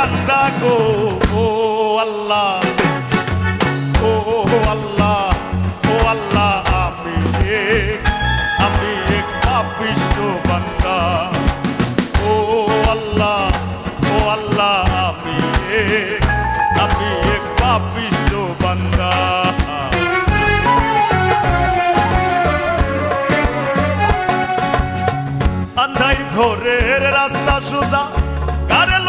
কান্দা গো, ও আল্লাহ। ও আল্লাহ ও আল্লাহ আমি এক আমি এক পাপিষ্ট বান্দা। ও আল্লাহ ও আল্লাহ আমি এক আমি এক পাপিষ্ট বান্দা। আন্ধাই রাস্তা সোজা বোঝা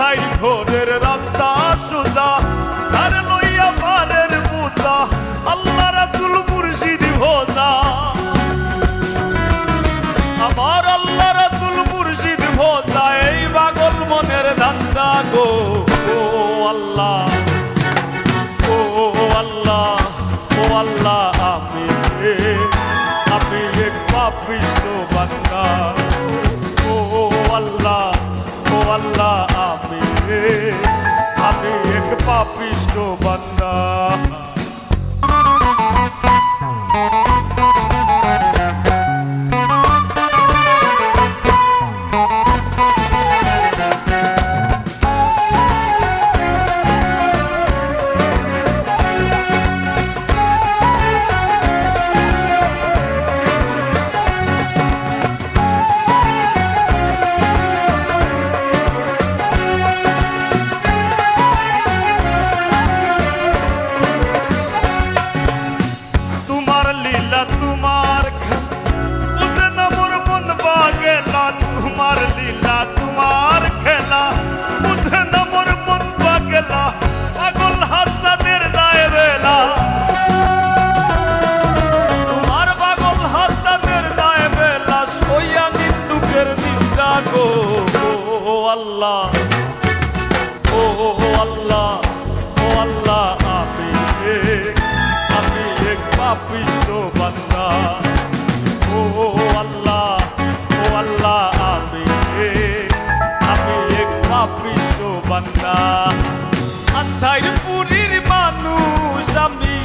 আন্ধাই ঘরের পাপিষ্ট বান্দা তোমার লীলা, তোমার খেলা। বুঝে না মোর মন বাগেলা পাগল হাসানের দায় বেলা। তোমার পাগল হাসানের দায় বেলা, সইয়া নিন্দুকের নিন্দা গো। ও আল্লাহ ও আল্লাহ ও আল্লাহ, আমি আমি এক পাপিষ্ট বান্দা। পাপিষ্ট বান্দা আন্ধাই পুরীর মানুষ আমি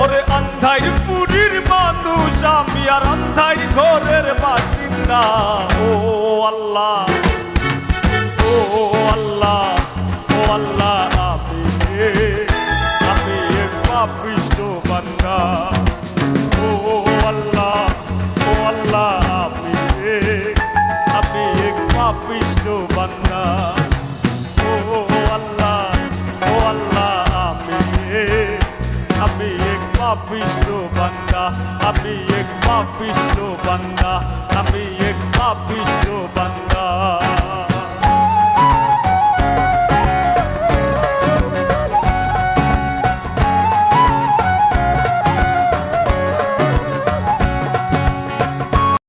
ওরে আন্ধাই পুরীর মানুষ আমি আর আন্ধাই ঘরের বাসিন্দা ও আল্লাহ পাপিষ্ট বান্দা আমি এক পাপিষ্ট বান্দা আমি এক পাপিষ্ট বান্দা।